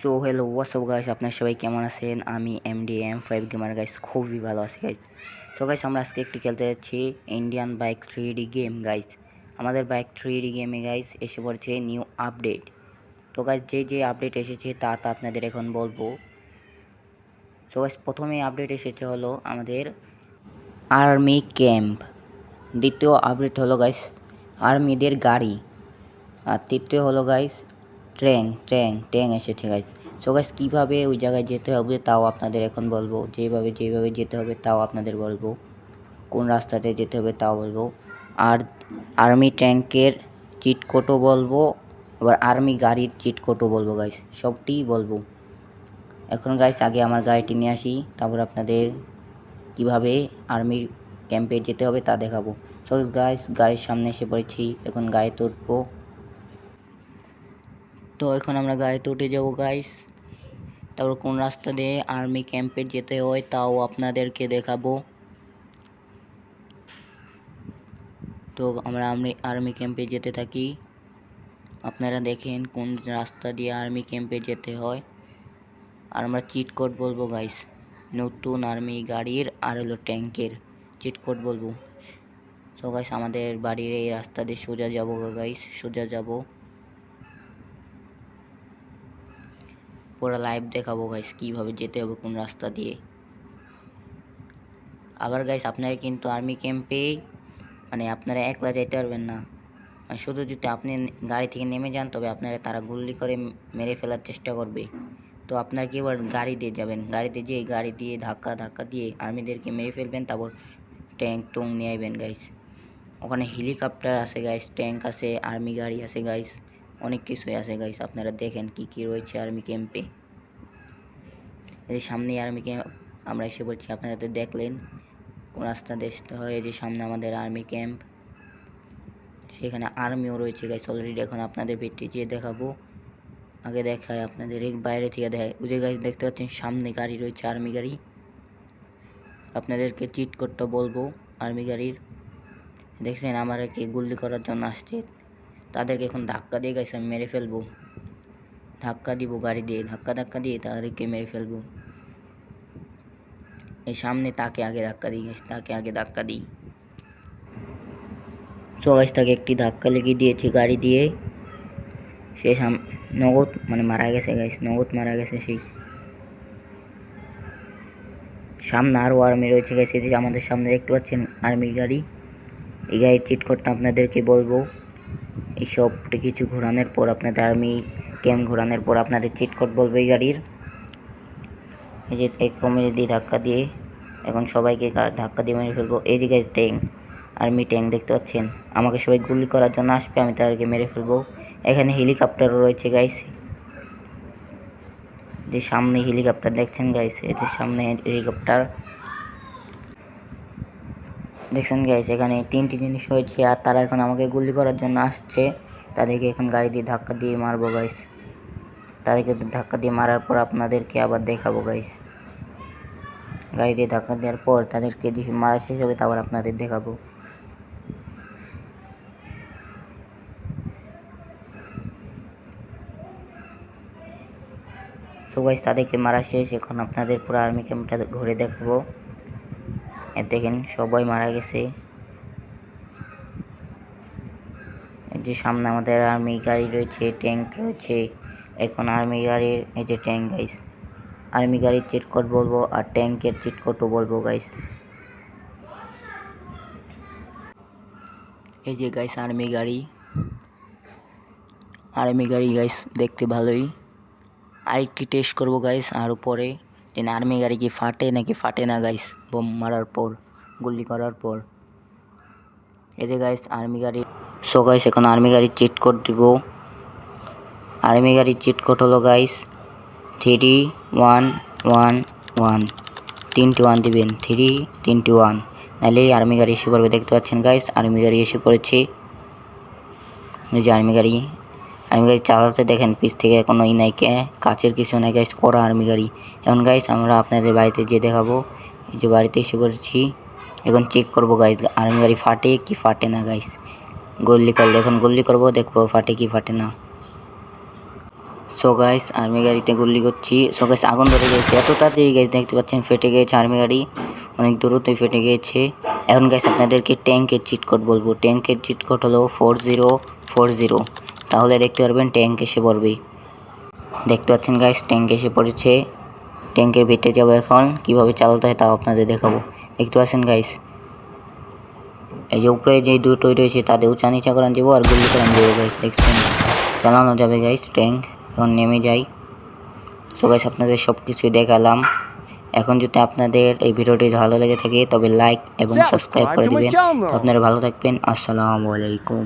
So hello WhatsApp guys আপনার সবাই কেমন আছেন? আমি M D M five gamer guys খুবই ভালো আছি গাইস সো গাইস আমরা আজকে একটি খেলতে যাচ্ছি Indian bike three D game guys আমাদের বাইক থ্রি ডি গেমে গাইস এসে পড়ছে নিউ আপডেট তো গাইস যে যে আপডেট এসেছে তা তা আপনাদের এখন বলব। সো গাইস প্রথমে আপডেট এসেছে হলো আমাদের আর্মি ক্যাম্প দ্বিতীয় আপডেট হলো গাইস আর্মিদের গাড়ি। আর তৃতীয় হলো গাইস ট্রেন ট্রেন ট্রেন এসেছে গাইস সো গাইস কীভাবে ওই জায়গায় যেতে হবে তাও আপনাদের এখন বলব। যেভাবে যেভাবে যেতে হবে তাও আপনাদের বলব। কোন রাস্তাতে যেতে হবে তাও বলব। আর আর্মি ট্যাঙ্কের চিট কোডও বলব। আবার আর্মি গাড়ির চিট কোডও বলব গাইস সবটিই বলব। এখন গাইস আগে আমার গাড়িটি নিয়ে আসি, তারপর আপনাদের কীভাবে আর্মির ক্যাম্পে যেতে হবে তা দেখাবো। সো গাইস গাড়ির সামনে এসে পড়েছি, এখন গাড়িতে উঠবো তো এখন আমরা গাড়িতে উঠে যাব গাইস তারপর কোন রাস্তা দিয়ে আর্মি ক্যাম্পে যেতে হয়, তাও আপনাদেরকে দেখাবো। তো আমরা আর্মি আর্মি ক্যাম্পে যেতে থাকি। আপনারা দেখেন কোন রাস্তা দিয়ে আর্মি ক্যাম্পে যেতে হয়। আর আমরা চিটকোট বলব গাইস নতুন আর্মি গাড়ির আর হলো ট্যাঙ্কের চিটকোট বলব। তো গাইস আমাদের বাড়ির এই রাস্তা দিয়ে সোজা যাব গাইস সোজা যাব। পুরো লাইভ দেখাবো গাইস কীভাবে যেতে হবে, কোন রাস্তা দিয়ে। আবার গাইস আপনারা কিন্তু আর্মি ক্যাম্পে মানে আপনারা একলা যাইতে পারবেন না। মানে শুধু যদি আপনি গাড়ি থেকে নেমে যান, তবে আপনারা তারা গুল্লি করে মেরে ফেলার চেষ্টা করবে। তো আপনার কি এবার গাড়ি দিয়ে যাবেন? গাড়িতে যেয়ে গাড়ি দিয়ে ধাক্কা ধাক্কা দিয়ে আর্মিদেরকে মেরে ফেলবেন, তারপর ট্যাঙ্ক টুং নিয়ে আইবেন গাইস ওখানে হেলিকপ্টার আছে গাইস ট্যাঙ্ক আছে আর্মি গাড়ি আছে গাইস অনেক কিছুই আছে গাইস আপনারা দেখেন কি কি রয়েছে আর্মি ক্যাম্পে এই যে সামনে আর্মি ক্যাম্প আমরা এসে বলছি, আপনারা তো দেখলেন, কোন রাস্তা দেখতে হয়। এই যে সামনে আমাদের আর্মি ক্যাম্প সেখানে আর্মিও রয়েছে গাইস অলরেডি এখন আপনাদের ভিত্তি যেয়ে দেখাবো। আগে দেখায় আপনাদের, এই বাইরে থেকে দেখায় ওই যে গাইস দেখতে পাচ্ছেন, সামনে গাড়ি রয়েছে আর্মি গাড়ি। আপনাদেরকে চিট করতে বলব আর্মি গাড়ির। দেখছেন আমারকে গুলি করার জন্য আসছে। তাদেরকে এখন ধাক্কা দিয়ে গেছে আমি মেরে ফেলব। ধাক্কা দিব, গাড়ি দিয়ে, ধাক্কা ধাক্কা দিয়ে তাদেরকে মেরে ফেলব। এই সামনে তাকে আগে ধাক্কা দিই গাইস তাকে আগে ধাক্কা দিই। তো গাইস তাকে একটি ধাক্কা লেগে দিয়েছে গাড়ি দিয়ে। সে সাম, নগদ মানে মারা গেছে গাইস নগদ মারা গেছে সেই সামনে আরও আর্মি রয়েছে গেছে যে আমাদের সামনে দেখতে পাচ্ছেন আর্মি গাড়ি। এই গাড়ির চিট কোডটা আপনাদেরকে বলব। এই সবটি কিছু ঘোরানোর পর আপনাদের আর্মি ক্যাম্প ঘোরানোর পর আপনাদের চিট কোড বলব এই গাড়ির। এই যে এক কমিয়ে দিয়ে ধাক্কা দিয়ে এখন সবাইকে ধাক্কা দিয়ে মেরে ফেলব। এই যে গাছ ট্যাঙ্ক আর্মি ট্যাঙ্ক দেখতে পাচ্ছেন? আমাকে সবাই গুলি করার জন্য আসবে, আমি তাদেরকে মেরে ফেলব। এখানে হেলিকপ্টারও রয়েছে গাইস যে সামনে হেলিকপ্টার দেখছেন গাইস এদের সামনে হেলিকপ্টার। দেখছেন গাইস এখানে তিনটি জিনিস রয়েছে আর তারা এখন আমাকে গুলি করার জন্য আসছে। তাদেরকে এখন গাড়ি দিয়ে ধাক্কা দিয়ে মারবো গাইস তাদেরকে ধাক্কা দিয়ে মারার পর আপনাদেরকে আবার দেখাবো গাইস গাড়ি দিয়ে ধাক্কা দেওয়ার পর তাদেরকে মারা শেষ হবে তারপর আপনাদের দেখাবো। সো গাইস তাদেরকে মারা শেষ। এখন আপনাদের পুরো আর্মি ক্যাম্পটা ঘুরে দেখাবো। দেখেন, সবাই মারা গেছে। যে সামনে আমাদের আর্মি গাড়ি রয়েছে ট্যাঙ্ক রয়েছে। এখন আর্মি গাড়ির, এই যে ট্যাঙ্ক গাইস আর্মি গাড়ির চিট কোড বলব আর ট্যাঙ্কের চিট কোডও বলব গাইস এই যে গাইস আর্মি গাড়ি। আর্মি গাড়ি গাইস দেখতে ভালোই। আরেকটি টেস্ট করব গাইস আর উপরে। যে আর্মি গাড়ি কি ফাটে নাকি ফাটে না গাইস বোম মারার পর, গুলি করার পর। যে গাইস আর্মি গাড়ি সো গাইস এখন আর্মি গাড়ির চিট কোড দিব। আর্মি গাড়ির চিট কোড হলো guys three one one one তিনটি ওয়ান দিবেন থ্রি তিনটি ওয়ান নাহলে আর্মি গাড়ি এসে পড়বে, দেখতে পাচ্ছেন গাইস আর্মি গাড়ি এসে পড়েছে। এই যে আর্মি গাড়ি আর্মি গাড়ি চালাতে দেখেন, পিছ থেকে কোনো ই নাই কাছের কিছু নাই গাইস করা আর্মি গাড়ি। এখন গাইস আমরা আপনাদের বাড়িতে যেয়ে দেখাবো। যে বাড়িতে এসে পড়েছি। এখন চেক করব গাইস আর্মি গাড়ি ফাটে কি ফাটে না গাইস গল্লি করলে, এখন গল্লি করব, দেখব ফাটে কি ফাটে না। সো গাইস আর্মি গাড়িতে গুল্লি করছি। সো গাইস আগুন ধরে গেছে। এত তাড়াতাড়ি গাইস দেখতে পাচ্ছেন, ফেটে গেছে আর্মি গাড়ি। অনেক দূরত্বই ফেটে গিয়েছে এখন গাইস আপনাদেরকে ট্যাঙ্কের চিট কোড বলব। ট্যাঙ্কের চিট কোড হলো ফোর জিরো ফোর জিরো তাহলে দেখতে পারবেন ট্যাঙ্ক এসে পড়বে। দেখতে পাচ্ছেন গাইস ট্যাঙ্ক এসে পড়েছে। ট্যাঙ্কের ভিতরে যাব এখন। কীভাবে চালাতে হয় তাও আপনাদের দেখাবো। দেখতে পাচ্ছেন গাইস এই যে উপরে যে দুটোই রয়েছে তাদের উঁচা নিচা করান যাব আর গুলি করান যাব গাইস দেখছেন? চালানো যাবে গাইস ট্যাঙ্ক। এখন নেমে যাই। সো গাইস আপনাদের সব কিছুই দেখালাম। এখন যদি আপনাদের এই ভিডিওটি ভালো লেগে থাকে তবে লাইক এবং সাবস্ক্রাইব করে দিবেন। আপনারা ভালো থাকবেন। আসসালামু আলাইকুম।